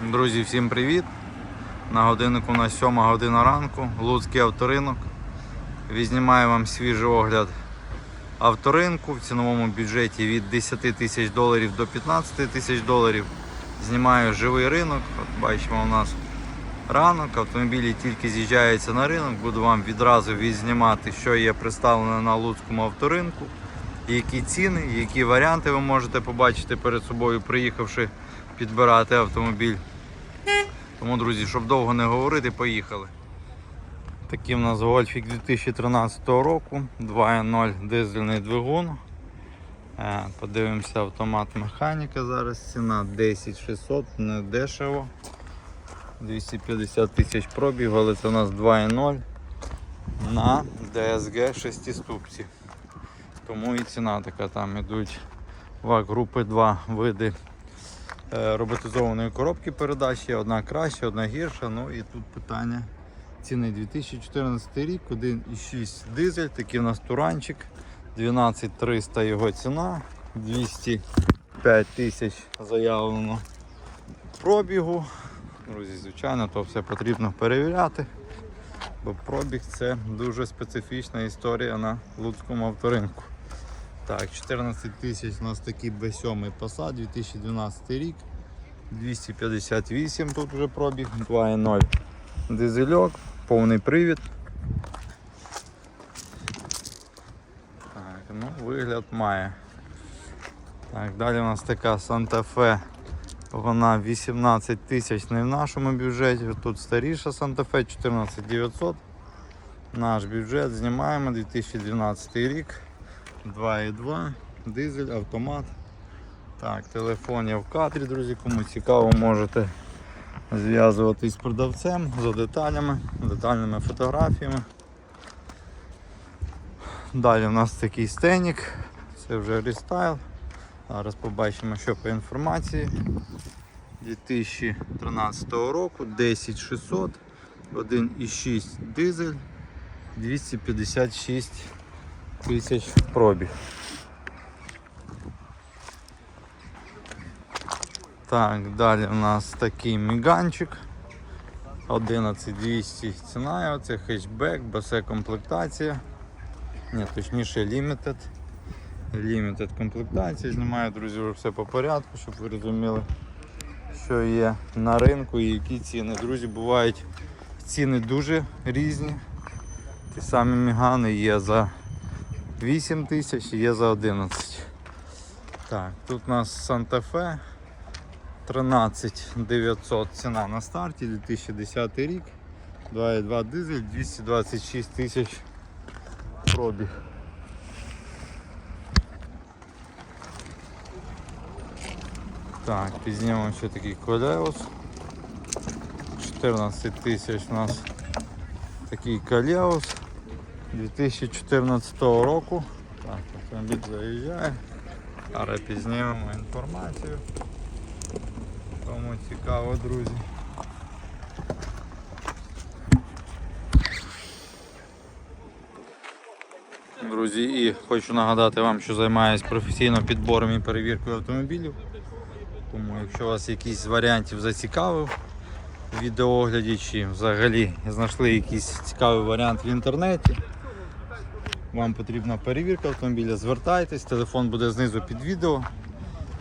Друзі, всім привіт! На годиннику у нас 7 година ранку, Луцький авторинок. Відзнімаю вам свіжий огляд авторинку в ціновому бюджеті від 10 тисяч доларів до 15 тисяч доларів. Знімаю живий ринок. От бачимо, у нас ранок, автомобілі тільки з'їжджаються на ринок. Буду вам відразу відзнімати, що є представлено на Луцькому авторинку, які ціни, які варіанти ви можете побачити перед собою, приїхавши підбирати автомобіль. Тому, друзі, щоб довго не говорити, поїхали. Такий в нас гольфік 2013 року, 2.0 дизельний двигун. Е, Подивимося автомат механіка зараз. Ціна 10600, не дешево. 250 тисяч пробіг, але це у нас 2.0 на DSG 6 ступці. Тому і ціна така там ідуть ВАК групи 2 види роботизованої коробки передач. Є одна краща, одна гірша. Ну і тут питання ціни 2014 рік, 1,6 дизель, такий у нас туранчик, 12300 його ціна, 205 тисяч заявлено пробігу. Друзі, звичайно, то все потрібно перевіряти, бо пробіг це дуже специфічна історія на Луцькому авторинку. Так, 14 тисяч у нас такий B7 Passat, 2012 рік. 258 тут вже пробіг, 2.0 дизельок, повний привід. Так, ну вигляд має. Так, далі у нас така Santa Fe. Вона 18 тисяч не в нашому бюджеті. Тут старіша Santa Fe 14900. Наш бюджет знімаємо 2012 рік. 2,2, дизель, автомат. Так, телефон є в кадрі, друзі. Кому цікаво, можете зв'язуватись з продавцем за деталями, детальними фотографіями. Далі у нас такий стенік, це вже рестайл. Зараз побачимо, що по інформації. 2013 року 10600, 1,6 дизель, 256 тисяч пробіг. Так, далі у нас такий міганчик. 11200 ціна, його, це хетчбек, басе комплектація. Ні, точніше Limited. Limited комплектація. Знімаю, друзі, вже все по порядку, щоб ви розуміли, що є на ринку і які ціни. Друзі, бувають ціни дуже різні. Ті самі мігани є за 8 тисяч, є за 11. Так, тут у нас Fe 13 900 ціна на старті, 2010 рік, 2,2 дизель, 226 тисяч пробіг. Так, підзнімемо ще такий колеус. 14 тисяч у нас такий колеус 2014 року. Так, автомобіль заїжджає. Зараз підзнімемо інформацію. Кому цікаво, друзі. Друзі, і хочу нагадати вам, що займаюся професійно підбором і перевіркою автомобілів. Тому якщо вас якийсь з варіантів зацікавив в відеоогляді чи взагалі знайшли якийсь цікавий варіант в інтернеті, вам потрібна перевірка автомобіля, звертайтесь, телефон буде знизу під відео.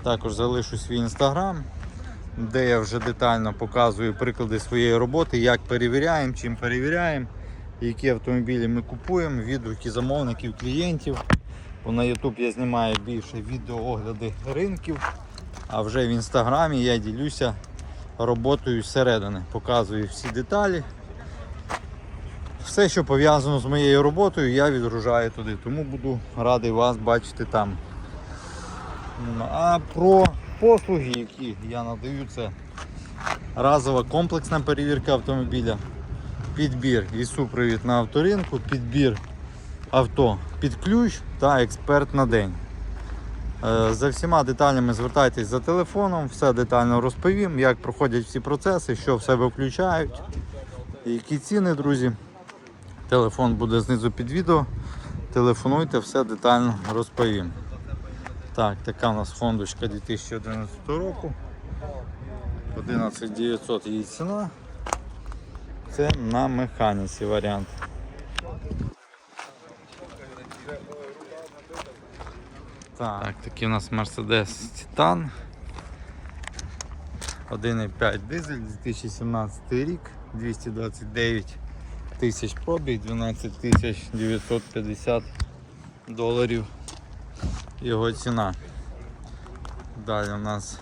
Також залишу свій інстаграм, де я вже детально показую приклади своєї роботи, як перевіряємо, чим перевіряємо, які автомобілі ми купуємо, відгуки замовників, клієнтів. Бо на YouTube я знімаю більше відеоогляди ринків, а вже в інстаграмі я ділюся роботою зсередини, показую всі деталі. Все, що пов'язано з моєю роботою, я відгружаю туди, тому буду радий вас бачити там. А про послуги, які я надаю, це разова комплексна перевірка автомобіля, підбір і супровід на авторинку, підбір авто під ключ та експерт на день. Е, За всіма деталями звертайтесь за телефоном, все детально розповім, як проходять всі процеси, що в себе включають, які ціни, друзі. Телефон буде знизу під відео. Телефонуйте, все детально розповім. Так, така у нас фондочка 2011 року. 11 900 її ціна. Це на механіці варіант. Так, такий у нас Mercedes Titan. 1,5 дизель, 2017 рік, 229 тисяч пробіг, 12 тисяч 950 доларів його ціна. Далі у нас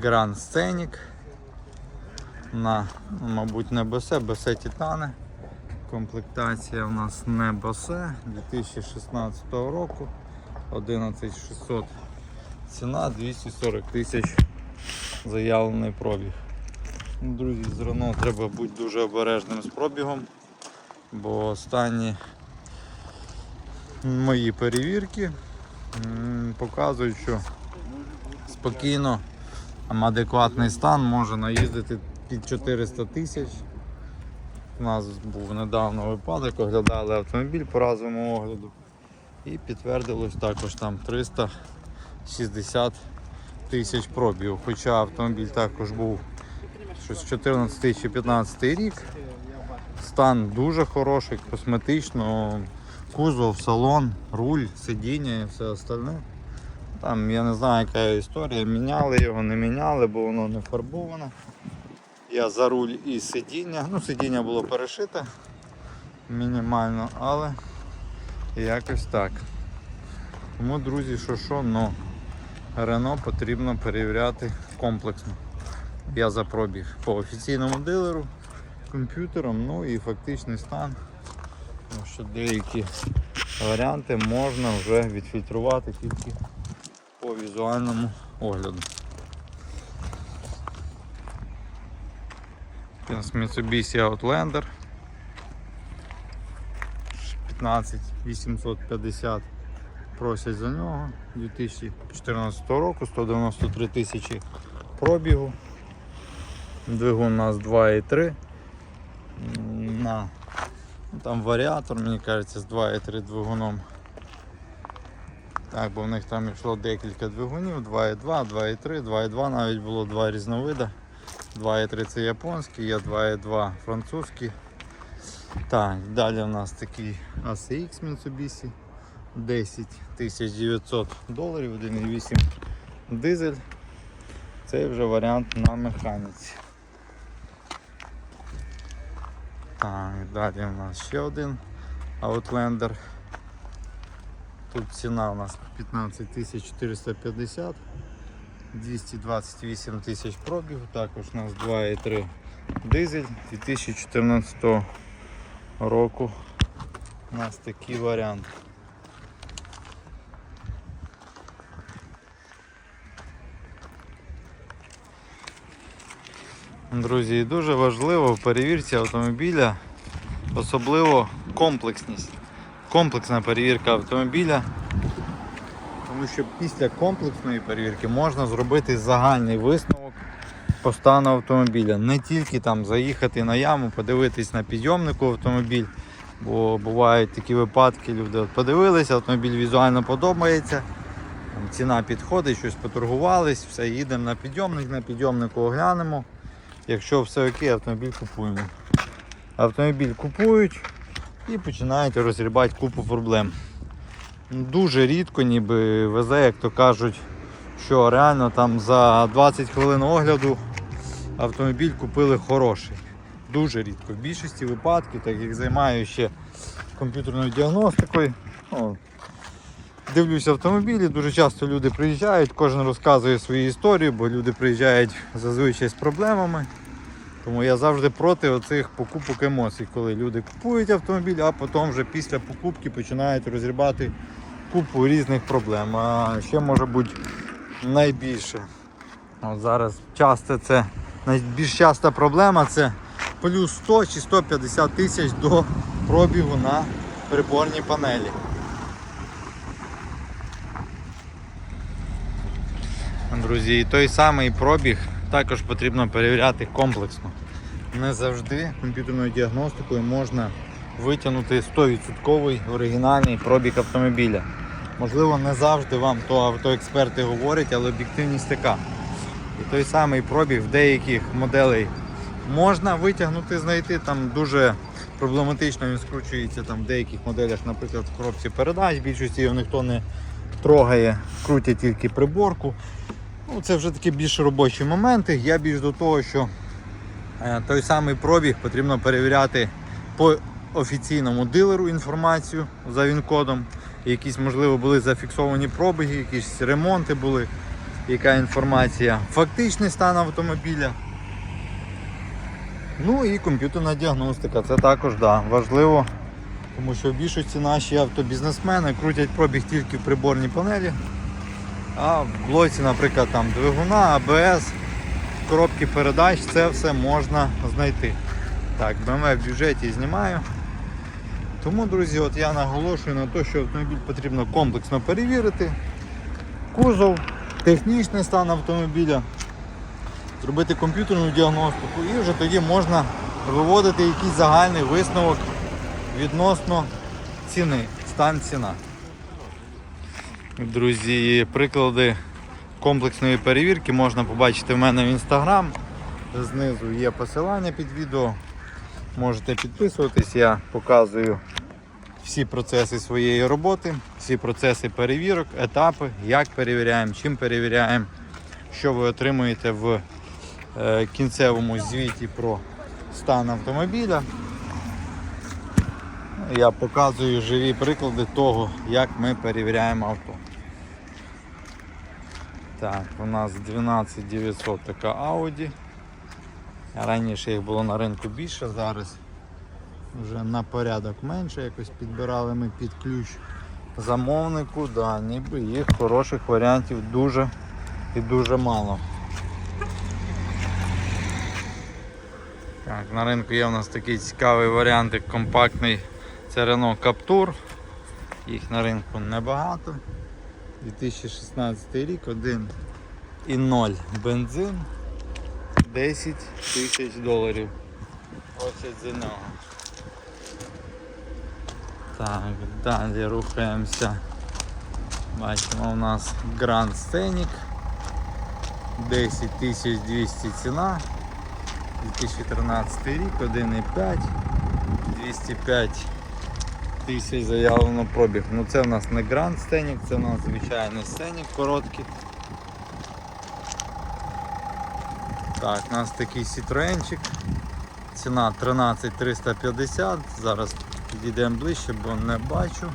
Grand Scenic на, мабуть, не босе, босе. Комплектація у нас не босе 2016 року. 11600 ціна 240 тисяч заявлений пробіг. Друзі, з Рено треба бути дуже обережним з пробігом, бо останні мої перевірки показують, що спокійно адекватний стан може наїздити під 400 тисяч. У нас був недавно випадок, оглядали автомобіль по разовому огляду і підтвердилось також там 360 тисяч пробігів. Хоча автомобіль також був щось 14 чи 15 рік. Стан дуже хороший, косметично, кузов, салон, руль, сидіння і все остальне. Там я не знаю, яка історія. Міняли його, не міняли, бо воно не фарбоване. Я за руль і сидіння. Ну, сидіння було перешите мінімально, але якось так. Тому, друзі, що що, но Рено потрібно перевіряти комплексно. Я за пробіг по офіційному дилеру, комп'ютером, ну і фактичний стан. Тому що деякі варіанти можна вже відфільтрувати тільки по візуальному огляду. Mitsubishi Outlander 15 850 просять за нього 2014 року 193 тисячі пробігу. Двигун у нас 2,3 М, на ну, там варіатор, мені кажеться, з 2,3 двигуном. Так, бо в них там йшло декілька двигунів, 2,2, 2,3, 2,2 навіть було два різновида. 2,3 це японський, є 2,2 французький. Так, далі у нас такий ACX Mitsubishi 10 900 доларів, 1,8 дизель. Це вже варіант на механіці. Так, далі у нас ще один Outlander. Тут ціна у нас 15 450, 228 тисяч пробігу, також у нас 2,3 дизель 2014 року. У нас такий варіант. Друзі, дуже важливо в перевірці автомобіля, особливо комплексність. Комплексна перевірка автомобіля. Тому що після комплексної перевірки можна зробити загальний висновок по стану автомобіля. Не тільки там заїхати на яму, подивитись на підйомнику автомобіль. Бо бувають такі випадки, люди подивилися, автомобіль візуально подобається. Ціна підходить, щось поторгувались, все, їдемо на підйомник, на підйомнику оглянемо. Якщо все окей, автомобіль купуємо. Автомобіль купують і починають розрібати купу проблем. Дуже рідко ніби везе, як то кажуть, що реально там за 20 хвилин огляду автомобіль купили хороший. Дуже рідко. В більшості випадків, так як займаюся ще комп'ютерною діагностикою, ну, дивлюся автомобілі, дуже часто люди приїжджають, кожен розказує свою історію, бо люди приїжджають зазвичай з проблемами. Тому я завжди проти оцих покупок емоцій, коли люди купують автомобіль, а потім вже після покупки починають розрібати купу різних проблем. А ще може бути найбільше. От зараз часто це найбільш часта проблема це плюс 100 чи 150 тисяч до пробігу на приборній панелі. Друзі, і той самий пробіг також потрібно перевіряти комплексно. Не завжди комп'ютерною діагностикою можна витягнути 100% оригінальний пробіг автомобіля. Можливо, не завжди вам то автоексперти говорять, але об'єктивність така. І той самий пробіг в деяких моделей можна витягнути, знайти. Там дуже проблематично він скручується там в деяких моделях, наприклад, в коробці передач. Більшості його ніхто не трогає, крутять тільки приборку. Ну, Це вже такі більш робочі моменти. Я більш до того, що е, той самий пробіг потрібно перевіряти по офіційному дилеру інформацію за він-кодом. Якісь, можливо, були зафіксовані пробіги, якісь ремонти були, яка інформація. Фактичний стан автомобіля. Ну і комп'ютерна діагностика. Це також да, важливо, тому що в більшості наші автобізнесмени крутять пробіг тільки в приборній панелі. А в блоці, наприклад, там двигуна, АБС, коробки передач, це все можна знайти. Так, BMW в бюджеті знімаю. Тому, друзі, от я наголошую на те, що автомобіль потрібно комплексно перевірити. Кузов, технічний стан автомобіля, зробити комп'ютерну діагностику і вже тоді можна виводити якийсь загальний висновок відносно ціни, стан ціна. Друзі, приклади комплексної перевірки можна побачити в мене в інстаграм. Знизу є посилання під відео. Можете підписуватись, я показую всі процеси своєї роботи, всі процеси перевірок, етапи, як перевіряємо, чим перевіряємо, що ви отримуєте в е, кінцевому звіті про стан автомобіля. Я показую живі приклади того, як ми перевіряємо авто. Так, у нас 12900 така Audi. Раніше їх було на ринку більше, зараз вже на порядок менше, якось підбирали ми під ключ замовнику, да, ніби їх хороших варіантів дуже і дуже мало. Так, на ринку є у нас такий цікавий варіант, як компактний це Renault Captur. Їх на ринку небагато. 2016 рік, 1,0 бензин. 10 тисяч доларів. Просять за нього. Так, далі рухаємося. Бачимо у нас Grand Scenic. 10 200 ціна. 2013 рік, 1,5, 205 тисяч заявлено пробіг. Ну це в нас не Grand Scenic, це у нас звичайний Scenic короткий. Так, у нас такий Citroenчик. Ціна 13350. Зараз підійдемо ближче, бо не бачу.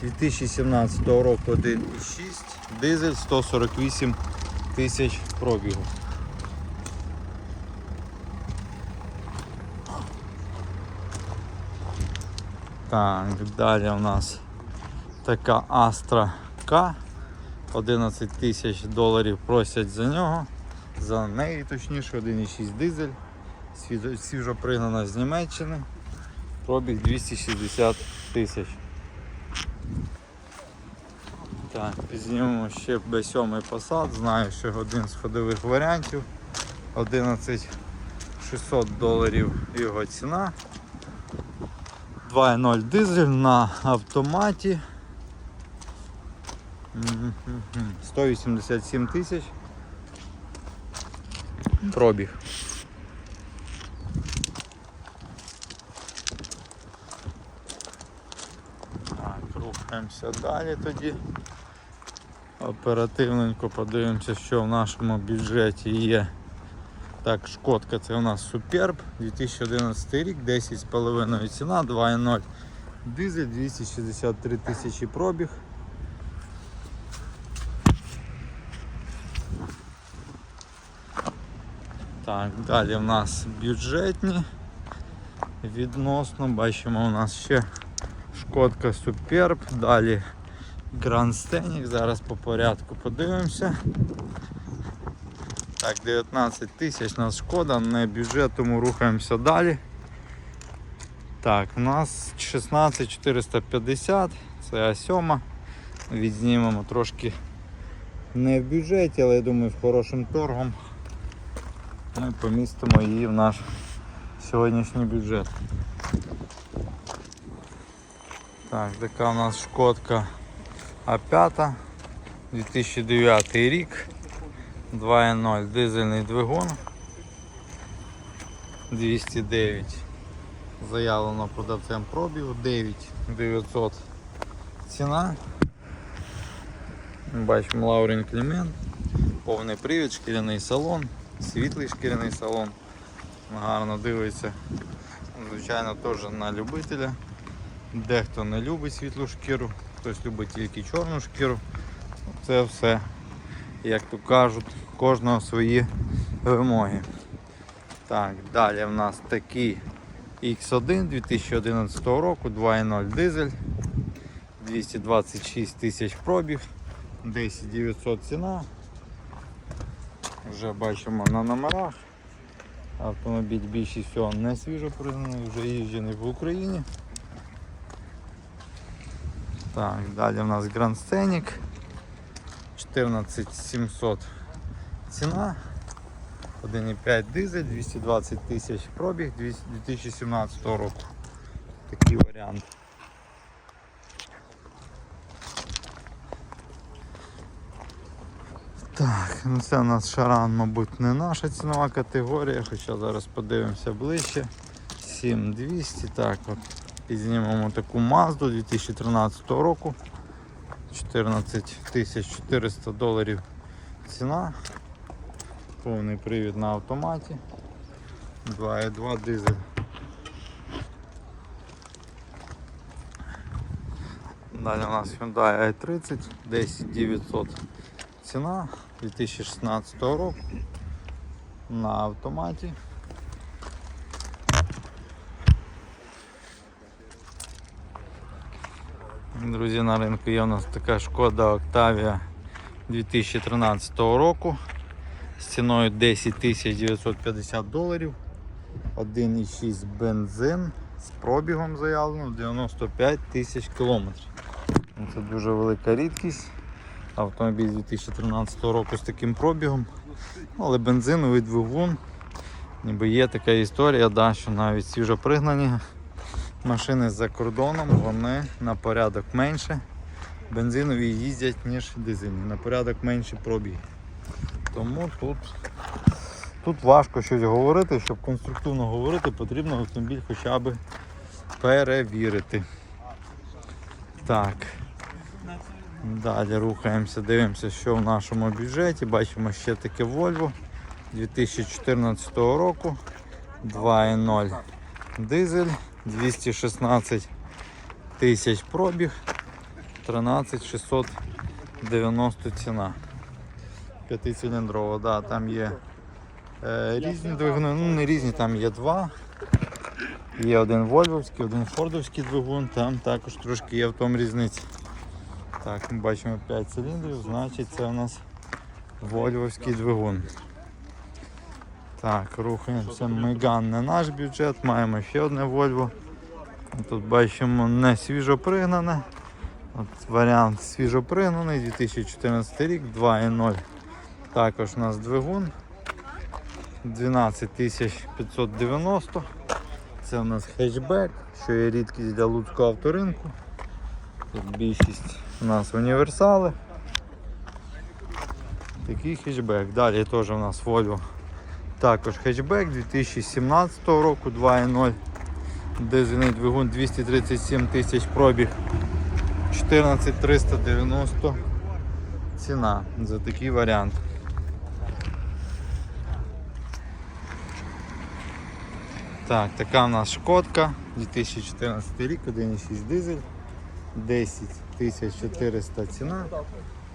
2017 року 1,6, дизель 148 тисяч пробігу. Так, далі у нас така Astra K. 11 тисяч доларів просять за нього. За неї точніше 1,6 дизель. Свіжо- пригнана з Німеччини. Пробіг 260 тисяч. Так, підзнімемо ще B7 Passat. Знаю, що один з ходових варіантів. 11 600 доларів його ціна. 2.0 дизель на автоматі. 187 тисяч. Пробіг. Так, рухаємося далі тоді. Оперативненько подивимося, що в нашому бюджеті є. Так, шкодка це у нас Superb, 2011 рік, 10,5 ціна, 2.0 дизель, 263 тисячі пробіг. Так, далі в нас бюджетні. Відносно, бачимо, у нас ще шкодка Superb, далі Grand Scenic, зараз по порядку подивимося. Так, 19 тисяч нас шкода, не бюджет, тому рухаємося далі. Так, у нас 16450, це А7. Відзнімемо трошки не в бюджеті, але я думаю, з хорошим торгом ми помістимо її в наш сьогоднішній бюджет. Так, така у нас шкодка А5, 2009 рік. 2.0 дизельний двигун. 209 заявлено продавцем пробігу 9900 ціна. Бачимо Лаурін Клімент. Повний привід, шкіряний салон світлий шкіряний салон. Гарно дивиться. Звичайно теж на любителя. Дехто не любить світлу шкіру хтось любить тільки чорну шкіру. Це все як то кажуть, кожного свої вимоги. Так, далі в нас такий X1 2011 року, 2.0 дизель, 226 тисяч пробіг, 10 900 ціна. Вже бачимо на номерах. Автомобіль більшість всього не свіжо пригнаний, вже їжджений в Україні. Так, далі в нас Grand Scenic. 14700 ціна. 1,5 дизель, 220 тисяч пробіг 2017 року. Такий варіант. Так, ну це у нас шаран, мабуть, не наша цінова категорія, хоча зараз подивимося ближче. 7200, так от. Підзнімемо таку Mazda 2013 року. 14 400 доларів ціна. Повний привід на автоматі. 2,2 дизель. Далі у нас Hyundai i30 10 900 ціна 2016 року на автоматі. Друзі, на ринку є у нас така шкода Octavia 2013 року з ціною 10 950 доларів. 1,6 бензин з пробігом заявлено 95 тисяч кілометрів. Ну, Це дуже велика рідкість. Автомобіль 2013 року з таким пробігом. Але бензиновий двигун. Ніби є така історія, да, що навіть свіжопригнані машини за кордоном вони на порядок менше. Бензинові їздять, ніж дизельні, на порядок менше пробіг. Тому тут, тут важко щось говорити, щоб конструктивно говорити, потрібно автомобіль хоча б перевірити. Так. Далі рухаємося, дивимося, що в нашому бюджеті. Бачимо ще таке Volvo 2014 року 2.0 дизель. 216 тисяч пробіг, 13 690 ціна. П'ятициліндрова, да, там є е, різні двигуни, ну не різні, там є два. Є один вольвовський, один фордовський двигун, там також трошки є в тому різниця. Так, ми бачимо 5 циліндрів, значить це у нас вольвовський двигун. Так, рухаємося. Меган не наш бюджет, маємо ще одне Volvo. Тут бачимо не свіжопригнане. От Варіант свіжопригнаний, 2014 рік, 2.0. Також у нас двигун 12590. Це у нас хетчбек, що є рідкість для луцького авторинку. Тут більшість у нас універсали. Такий хетчбек. Далі теж у нас Volvo. Також хетчбек 2017 року 2.0. Дизельний двигун 237 тисяч пробіг. 14390 ціна за такий варіант. Так, така у нас шкодка 2014 рік, 1,6 дизель, 10 400 ціна.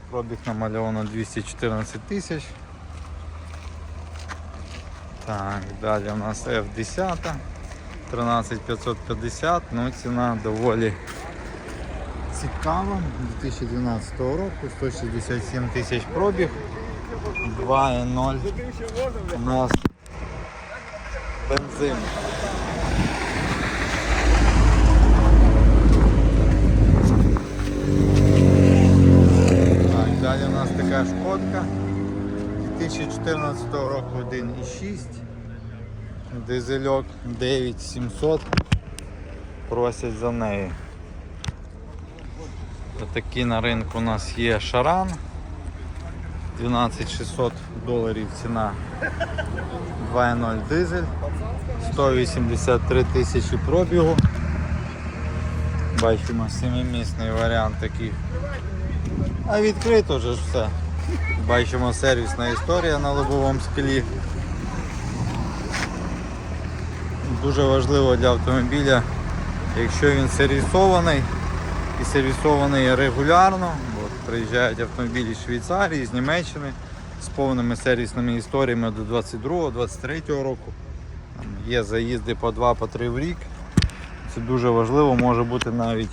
Пробіг намальовано 214 тисяч. Так, далі у нас F10, 13550, ну ціна доволі цікава. 2012 року, 167 тисяч пробіг, 2,0 у нас бензин. Так, далі у нас така шкодка. 2014 року 1,6. Дизельок 9700. Просять за неї. Такі на ринку у нас є шаран. 12600 доларів ціна 2.0 дизель. 183 тисячі пробігу. Бачимо семимісний варіант такий. А відкрито вже все. Бачимо сервісна історія на лобовому склі. Дуже важливо для автомобіля, якщо він сервісований і сервісований регулярно. От, приїжджають автомобілі з Швейцарії, з Німеччини з повними сервісними історіями до 22-23 року. Там є заїзди по 2-3 в рік. Це дуже важливо, може бути навіть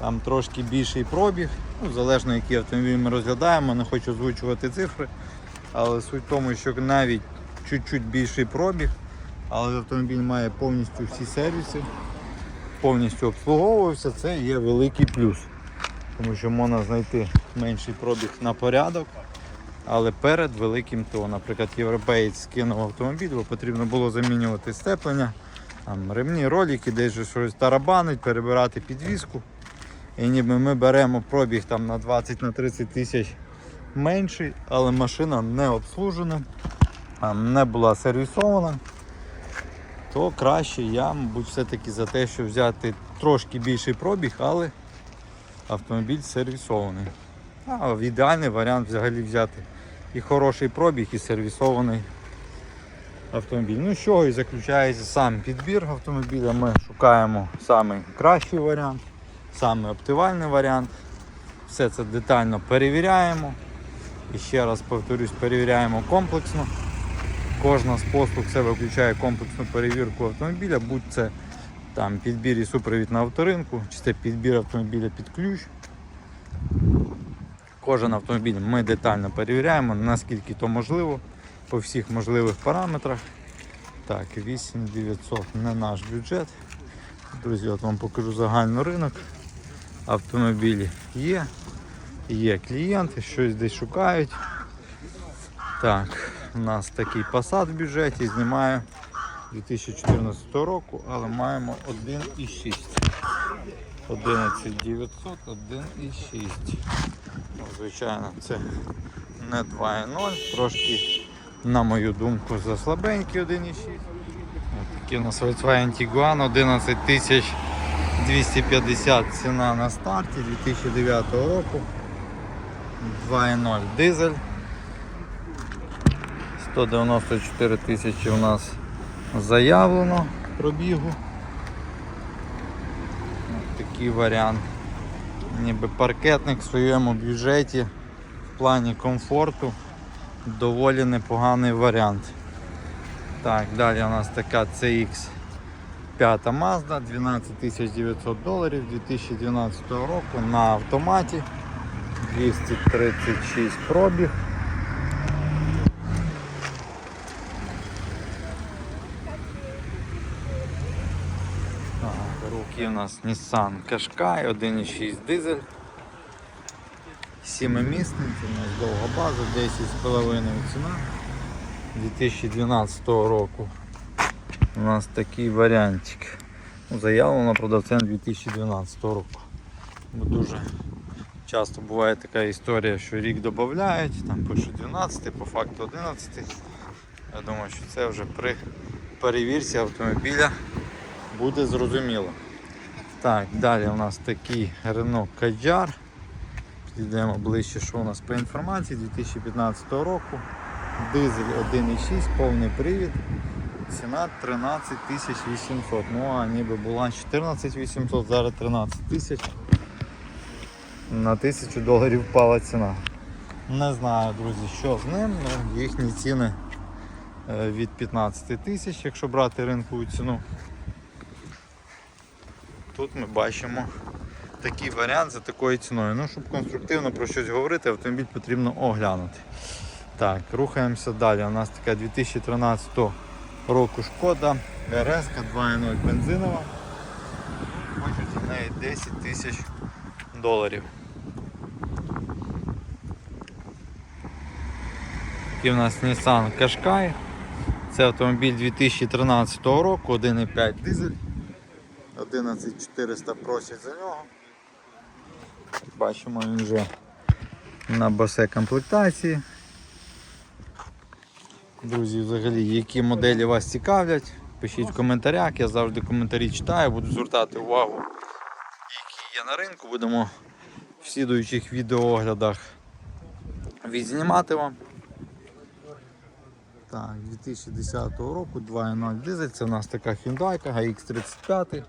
там трошки більший пробіг. Ну, залежно який автомобіль ми розглядаємо, не хочу озвучувати цифри. Але суть в тому, що навіть чуть-чуть більший пробіг, але автомобіль має повністю всі сервіси, повністю обслуговувався, це є великий плюс. Тому що можна знайти менший пробіг на порядок, але перед великим ТО. Наприклад, європеєць скинув автомобіль, бо потрібно було замінювати степлення, там, ремні, ролики, десь щось тарабанить, перебирати підвіску. І ніби ми беремо пробіг там на 20-30 тисяч менший, але машина не обслужена, не була сервісована, то краще я, мабуть, все-таки за те, що взяти трошки більший пробіг, але автомобіль сервісований. А ідеальний варіант взагалі взяти і хороший пробіг, і сервісований автомобіль. Ну, чого і заключається сам підбір автомобіля. Ми шукаємо самий кращий варіант, самий оптимальний варіант. Все це детально перевіряємо. І ще раз повторюсь, перевіряємо комплексно. Кожна з послуг в себе включає комплексну перевірку автомобіля, будь це там підбір і супровід на авторинку, чи це підбір автомобіля під ключ. Кожен автомобіль ми детально перевіряємо, наскільки то можливо, по всіх можливих параметрах. Так, 8900 не наш бюджет. Друзі, от вам покажу загальний ринок. Автомобілі є, є клієнти, щось десь шукають. Так, у нас такий Passat в бюджеті, знімаю 2014 року, але маємо 1,6. 11900, 1,6. Ну, звичайно, це не 2,0, трошки, на мою думку, заслабенький 1,6. Ось Такий у нас Volkswagen Tiguan 11 250 ціна на старті 2009 року. 2,0 дизель. 194 тисячі у нас заявлено пробігу. Ось Такий варіант. Ніби паркетник в своєму бюджеті в плані комфорту доволі непоганий варіант. Так, далі у нас така CX 5 Mazda 12 900 доларів 2012 року на автоматі 236 пробіг. Руки у нас Nissan Qashqai 1.6 дизель. Сімимісний, це у нас довга база, 10,5 ціна 2012 року. У нас такий варіантик. Ну, Заявлено продавцем 2012 року. Бо дуже часто буває така історія, що рік додають, там пишуть 12, по факту 11. Я думаю, що це вже при перевірці автомобіля буде зрозуміло. Так, далі у нас такий Renault Kadjar. Підійдемо ближче, що у нас по інформації 2015 року. Дизель 1,6, повний привід. Ціна 13 800. Ну а ніби була 14 800, зараз 13 тисяч. На 1000 доларів впала ціна. Не знаю, друзі, що з ним, ну, їхні ціни е, від 15 тисяч, якщо брати ринкову ціну. Тут ми бачимо такий варіант за такою ціною. Ну, щоб конструктивно про щось говорити, автомобіль потрібно оглянути. Так, рухаємося далі. У нас така 2013 року шкода, РС 2.0 бензинова. Хочуть за неї 10 тисяч доларів. Такий у нас Nissan Qashqai. Це автомобіль 2013 року, 1,5 дизель. 11400 просять за нього. Бачимо він вже на босе комплектації. Друзі, взагалі, які моделі вас цікавлять, пишіть в коментарях. Я завжди коментарі читаю, буду звертати увагу, які є на ринку. Будемо в слідуючих відеооглядах відзнімати вам. Так, 2010 року 2.0 дизель. Це у нас така Hyundai GX35,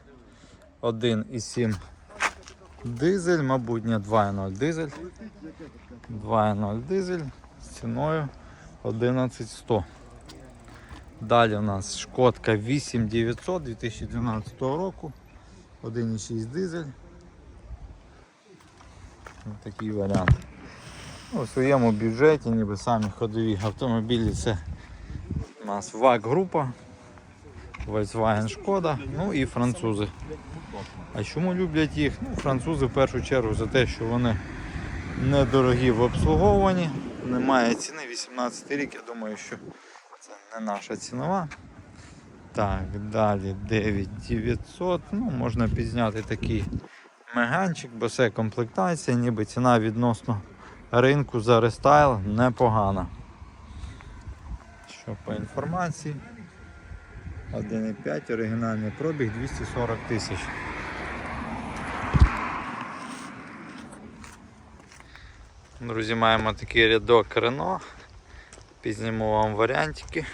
1.7 дизель, мабуть, не 2.0 дизель. 2.0 дизель з ціною 11100. Далі у нас Шкодка 8900 2012 року. 1.6 дизель. Ось такий варіант. Ну, У своєму бюджеті, ніби самі ходові автомобілі, це у нас ВАГ група, Volkswagen Шкода, ну і французи. А чому люблять їх? Ну, французи в першу чергу за те, що вони недорогі в обслуговуванні, немає ціни 18 рік, я думаю, що це не наша цінова. Так, далі 9900. Ну, можна підзняти такий меганчик, бо це комплектація, ніби ціна відносно ринку за рестайл непогана. Що по інформації? 1,5 оригінальний пробіг 240 тисяч. Друзі, маємо такий рядок Рено. Пізніму вам варіантики.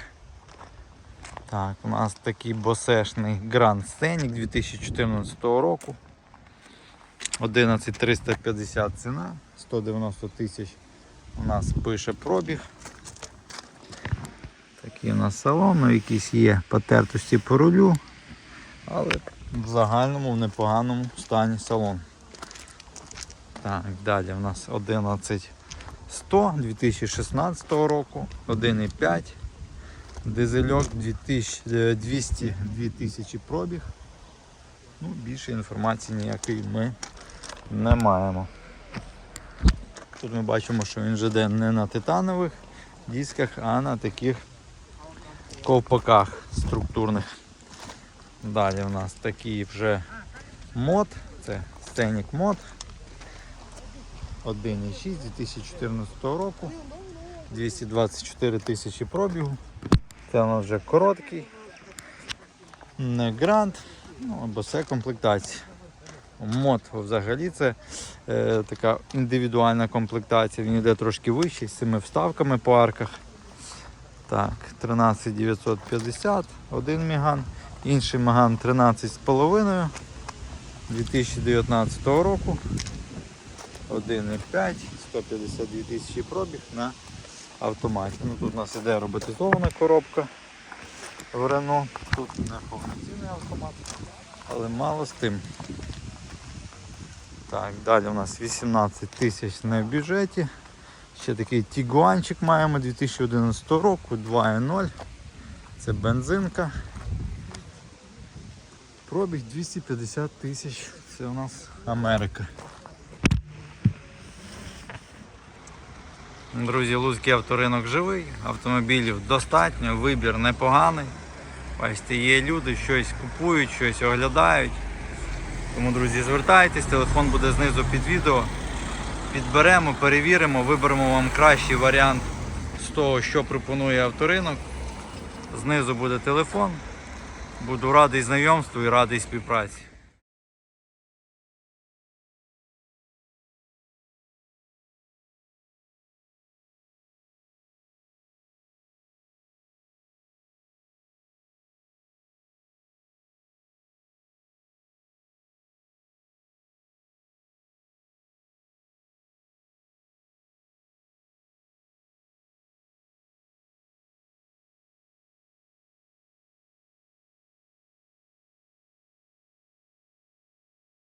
Так, у нас такий босешний Grand Scenic 2014 року. 11350 ціна, 190 тисяч у нас пише пробіг. Такий у нас салон, ну, якісь є потертості по рулю, але в загальному в непоганому стані салон. Так, далі у нас 11100 2016 року, 1,5, дизельок 200 2000 пробіг. Ну, більше інформації ніякої ми не маємо. Тут ми бачимо, що він жде не на титанових дисках, а на таких ковпаках структурних. Далі у нас такий вже мод, це Scenic мод. 1,6 2014 року. 224 тисячі пробігу. Це у нас вже короткий. Не грант, ну або це комплектація. Мод взагалі це е, така індивідуальна комплектація. Він йде трошки вищий з цими вставками по арках. Так, 13950, один міган, інший меган 13,5 2019 року. 1,5, 152 тисячі пробіг на автоматі. Ну, тут у нас іде роботизована коробка в Рено. Тут не повноцінний автомат, але мало з тим. Так, далі у нас 18 тисяч в бюджеті. Ще такий тігуанчик маємо 2011 року, 2.0. Це бензинка. Пробіг 250 тисяч. Це у нас Америка. Друзі, Луцький авторинок живий, автомобілів достатньо, вибір непоганий. Бачите, є люди, щось купують, щось оглядають. Тому, друзі, звертайтесь, телефон буде знизу під відео. Підберемо, перевіримо, виберемо вам кращий варіант з того, що пропонує авторинок. Знизу буде телефон. Буду радий знайомству і радий співпраці.